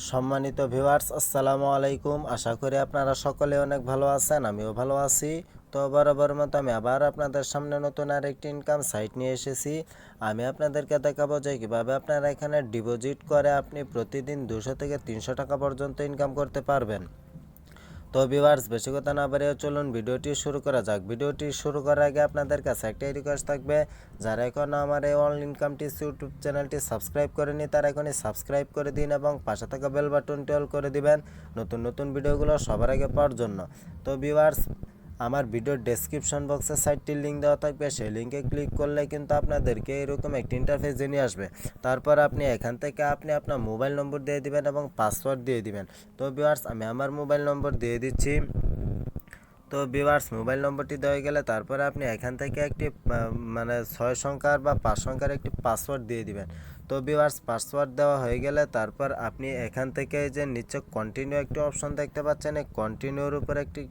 সম্মানিত ভিউয়ার্স, আসসালামু আলাইকুম। আশা করি আপনারা সকলে অনেক ভালো আছেন, আমিও ভালো আছি। তো বরাবর মতো আমি আবার আপনাদের সামনে নতুন আরেকটি ইনকাম সাইট নিয়ে এসেছি। আমি আপনাদেরকে দেখাবো যে কীভাবে আপনারা এখানে ডিপোজিট করে আপনি প্রতিদিন দুশো থেকে তিনশো টাকা পর্যন্ত ইনকাম করতে পারবেন। তো ভিউয়ার্স বেশি কথা না বাড়িয়ে চলুন ভিডিওটি শুরু করা যাক। ভিডিওটি শুরু করার আগে আপনাদের কাছে একটাই রিকোয়েস্ট থাকবে, যারা এখন আমার এই অল ইনকাম টিস ইউটিউব চ্যানেলটি সাবস্ক্রাইব করেনি, তারা এখনই সাবস্ক্রাইব করে দিন এবং পাশে থাকা বেল বাটনটি অল করে দিবেন নতুন নতুন ভিডিওগুলো সবার আগে পাওয়ার জন্য। তো ভিউয়ার্স আমার ভিডিওর ডেসক্রিপশন বক্সে সাইটটির লিঙ্ক দেওয়া থাকবে। সেই লিঙ্কে ক্লিক করলে কিন্তু আপনাদেরকে এরকম একটি ইন্টারফেস নিয়ে আসবে। তারপর আপনি এখান থেকে আপনি আপনার মোবাইল নম্বর দিয়ে দিবেন এবং পাসওয়ার্ড দিয়ে দিবেন। তো ভিউয়ার্স আমি আমার মোবাইল নম্বর দিয়ে দিচ্ছি। তো ভিউয়ার্স মোবাইল নম্বরটি দেওয়া গেলে তারপরে আপনি এখান থেকে একটি মানে ছয় সংখ্যার বা পাঁচ সংখ্যার একটি পাসওয়ার্ড দিয়ে দিবেন। তো ভিউয়ার্স পাসওয়ার্ড দেওয়া হয়ে গেলে তারপর আপনি এখান থেকে যে নিচে কন্টিনিউ একটি অপশন দেখতে পাচ্ছেন, এই কন্টিনিউর উপর একটি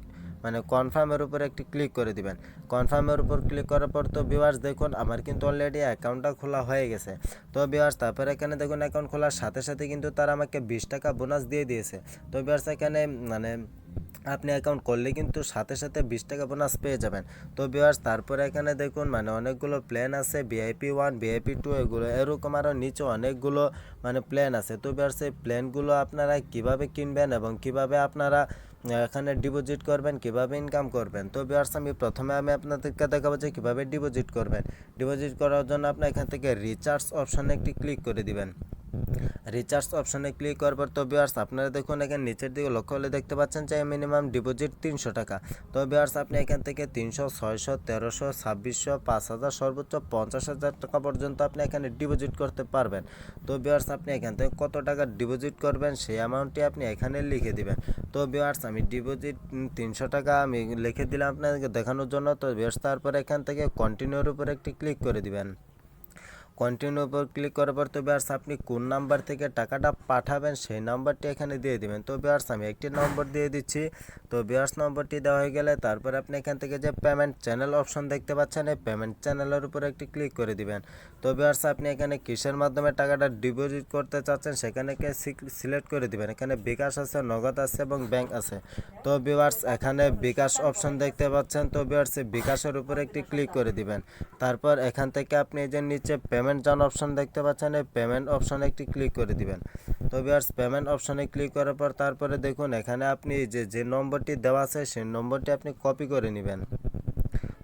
মানে কনফার্মের উপর একটি ক্লিক করে দিবেন। কনফার্মের উপর ক্লিক করার পর তো ভিউয়ার্স দেখুন, আমার কিন্তু অলরেডি অ্যাকাউন্টটা খোলা হয়ে গেছে। তো ভিউয়ার্স তারপর এখানে দেখুন অ্যাকাউন্ট খোলার সাথে সাথে কিন্তু তারা আমাকে বিশ টাকা বোনাস দিয়ে দিয়েছে। তো ভিউয়ার্স এখানে মানে আপনি অ্যাকাউন্ট করলে কিন্তু সাথে সাথে বিশ টাকা বোনাস পেয়ে যাবেন। তো ভিউয়ার্স তারপরে এখানে দেখুন মানে অনেকগুলো প্ল্যান আছে ভিআইপি ওয়ান ভিআইপি টু এগুলো এরকম আরও নিচে অনেকগুলো মানে প্ল্যান আছে। তো ভিউয়ার্স এই প্ল্যানগুলো আপনারা কীভাবে কিনবেন এবং কীভাবে আপনারা এখানে ডিপোজিট করবেন, কীভাবে ইনকাম করবেন? তো বিয়ার্স আমি প্রথমে আমি আপনাদেরকে দেখাবো যে কীভাবে ডিপোজিট করবেন। ডিপোজিট করার জন্য আপনি এখান থেকে রিচার্জ অপশানে একটি ক্লিক করে দিবেন। রিচার্জ অপশানে ক্লিক করার পর তো বিয়ার্স আপনারা দেখুন এখানে নিচের দিকে লক্ষ্য হলে দেখতে পাচ্ছেন যে মিনিমাম ডিপোজিট তিনশো টাকা। তো বিয়ার্স আপনি এখান থেকে তিনশো, ছয়শো, তেরোশো, ছাব্বিশশো পাঁচ হাজার সর্বোচ্চ পঞ্চাশ হাজার টাকা পর্যন্ত আপনি এখানে ডিপোজিট করতে পারবেন। তো বিয়ার্স আপনি এখান থেকে কত টাকা ডিপোজিট করবেন সেই অ্যামাউন্টটি আপনি এখানে লিখে দিবেন। তো বিয়ার্স আমি ডিপোজিট তিনশো টাকা আমি লিখে দিলাম আপনাদেরকে দেখানোর জন্য। তো বিয়ার্স তারপরে এখান থেকে কন্টিনিউর উপর একটি ক্লিক করে দিবেন। কন্টিনিউ উপর ক্লিক করার পর তো বিয়ার্স আপনি কোন নাম্বার থেকে টাকাটা পাঠাবেন সেই নাম্বারটি এখানে দিয়ে দিবেন। তো বিয়ার্স আমি একটি নম্বর দিয়ে দিচ্ছি। তো বিয়ার্স নম্বরটি দেওয়া হয়ে গেলে তারপর আপনি এখান থেকে যে পেমেন্ট চ্যানেল অপশন দেখতে পাচ্ছেন, এই পেমেন্ট চ্যানেলের উপর একটি ক্লিক করে দিবেন। তো বিয়ার্স আপনি এখানে কিসের মাধ্যমে টাকাটা ডিপোজিট করতে চাচ্ছেন সেখানে সিলেক্ট করে দিবেন। এখানে বিকাশ আছে, নগদ আছে এবং ব্যাংক আছে। তো বিয়ার্স এখানে বিকাশ অপশন দেখতে পাচ্ছেন। তো বিয়ার্স বিকাশের উপর একটি ক্লিক করে দিবেন। তারপর এখান থেকে আপনি যে নিচে পেমেন্ট জান অপশন দেখতে পাচ্ছেন, এই পেমেন্ট অপশনে একটি ক্লিক করে দিবেন। তো বিয়ার্স পেমেন্ট অপশনে ক্লিক করার পর তারপরে দেখুন, এখানে আপনি যে যে নম্বরটি দেওয়া আছে, সেই নম্বরটি আপনি কপি করে নেবেন।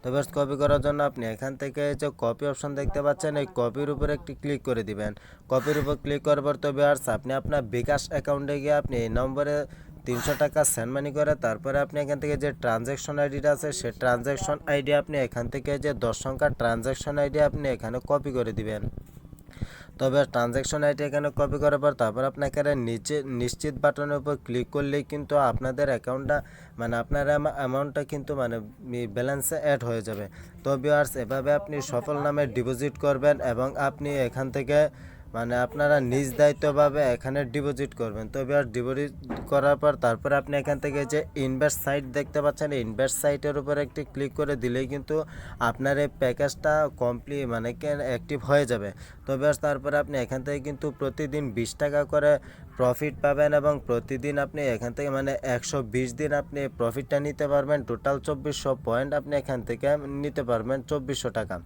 তো বেশ কপি করার জন্য আপনি এখান থেকে যে কপি অপশন দেখতে পাচ্ছেন, এই কপির উপরে একটি ক্লিক করে দিবেন। কপির উপর ক্লিক করার পর তো বিয়ার্স আপনি আপনার বিকাশ অ্যাকাউন্টে গিয়ে আপনি এই নম্বরে তিনশো টাকা সেন্ড মানি করে, তারপরে আপনি এখান থেকে যে ট্রানজ্যাকশন আইডিটা আছে সেই ট্রানজ্যাকশন আইডি আপনি এখান থেকে যে দশ সংখ্যার ট্রানজ্যাকশন আইডি আপনি এখানে কপি করে দিবেন। তবে ট্রানজ্যাকশন আইডি এখানে কপি করার পর তারপর আপনি এখানে নিচে নিশ্চিত বাটনের উপর ক্লিক করলেই কিন্তু আপনাদের অ্যাকাউন্টটা মানে আপনার অ্যামাউন্টটা কিন্তু মানে ব্যালেন্সে অ্যাড হয়ে যাবে। তো বিয়ার্স এভাবে আপনি সফল নামে ডিপোজিট করবেন এবং আপনি এখান থেকে মানে আপনারা নিজ দায়িত্বভাবে এখানে ডিপোজিট করবেন। তো এবার ডিপোজিট করার পর তারপরে আপনি এখান থেকে যে ইনভেস্ট সাইট দেখতে পাচ্ছেন ইনভেস্ট সাইটের উপর একটি ক্লিক করে দিলেই কিন্তু আপনার এই প্যাকেজটা কমপ্লিট মানে অ্যাক্টিভ হয়ে যাবে। তো বেশ তারপরে আপনি এখান থেকে কিন্তু প্রতিদিন বিশ টাকা করে প্রফিট পাবেন এবং প্রতিদিন আপনি এখান থেকে মানে একশো বিশ দিন আপনি প্রফিটটা নিতে পারবেন। টোটাল চব্বিশশো পয়েন্ট আপনি এখান থেকে নিতে পারবেন চব্বিশশো টাকা।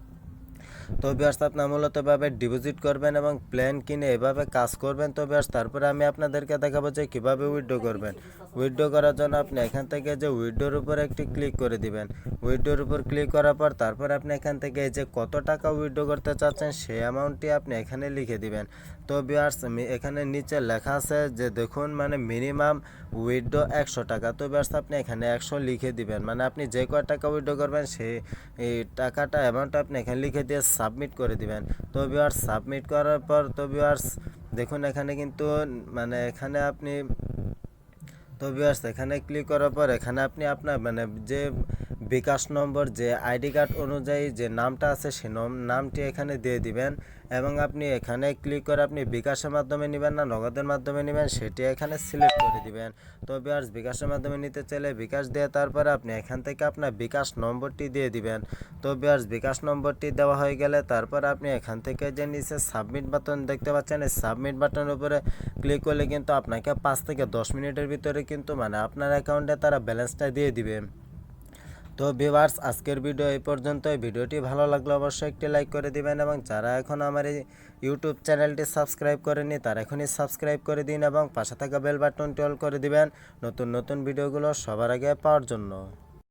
তো বিয়ার্স আপনার মূলত এভাবে ডিপোজিট করবেন এবং প্ল্যান কিনে এভাবে কাজ করবেন তো বিয়ার্স তারপরে আমি আপনাদেরকে দেখাবো যে কীভাবে উইথড্র করবেন। উইথড্র করার জন্য আপনি এখান থেকে যে উইথড্রোর উপর একটি ক্লিক করে দিবেন। উইথড্রোর উপর ক্লিক করার পর তারপর আপনি এখান থেকে যে কত টাকা উইথড্র করতে চাচ্ছেন সেই অ্যামাউন্টটি আপনি এখানে লিখে দিবেন। তো বিয়ার্স এখানে নিচে লেখা আছে যে দেখুন মানে মিনিমাম উইথড্র একশো টাকা। তো বিয়ার্স আপনি এখানে একশো লিখে দিবেন। মানে আপনি যে কয় টাকা উইড্রো করবেন সেই টাকাটা অ্যামাউন্ট আপনি এখানে লিখে দিয়ে সাবমিট করে দিবেন। তো ভিউয়ার্স সাবমিট করার পর তো ভিউয়ার্স দেখুন এখানে কিন্তু মানে এখানে আপনি, তো ভিউয়ার্স এখানে ক্লিক করার পর এখানে আপনি আপনার মানে যে বিকাশ নম্বর যে আইডি কার্ড অনুযায়ী যে নামটা আছে সে নম- নামটি এখানে দিয়ে দিবেন এবং আপনি এখানে ক্লিক করে আপনি বিকাশের মাধ্যমে নেবেন না, নগদের মাধ্যমে নেবেন, সেটি এখানে সিলেক্ট করে দিবেন। তো বিয়ার্স, বিকাশের মাধ্যমে নিতে চাইলে বিকাশ দিয়ে তারপরে আপনি এখান থেকে আপনার বিকাশ নম্বরটি দিয়ে দিবেন। তো বিয়ার্স, বিকাশ নম্বরটি দেওয়া হয়ে গেলে তারপর আপনি এখান থেকে যে নিচে সাবমিট বাটন দেখতে পাচ্ছেন, এই সাবমিট বাটনের উপরে ক্লিক করলে কিন্তু আপনাকে পাঁচ থেকে দশ মিনিটের ভিতরে কিন্তু মানে আপনার অ্যাকাউন্টে তারা ব্যালেন্সটা দিয়ে দিবে। তো ভিভার্স আজকের ভিডিও এই পর্যন্ত ভিডিওটি ভালো লাগলে অবশ্যই একটি লাইক করে দিবেন এবং যারা এখন আমার এই ইউটিউব চ্যানেলটি সাবস্ক্রাইব করেনি তারা এখনই সাবস্ক্রাইব করে দিন এবং পাশে থাকা বেল বাটনটি অল করে দিবেন নতুন নতুন ভিডিওগুলো সবার আগে পাওয়ার জন্য।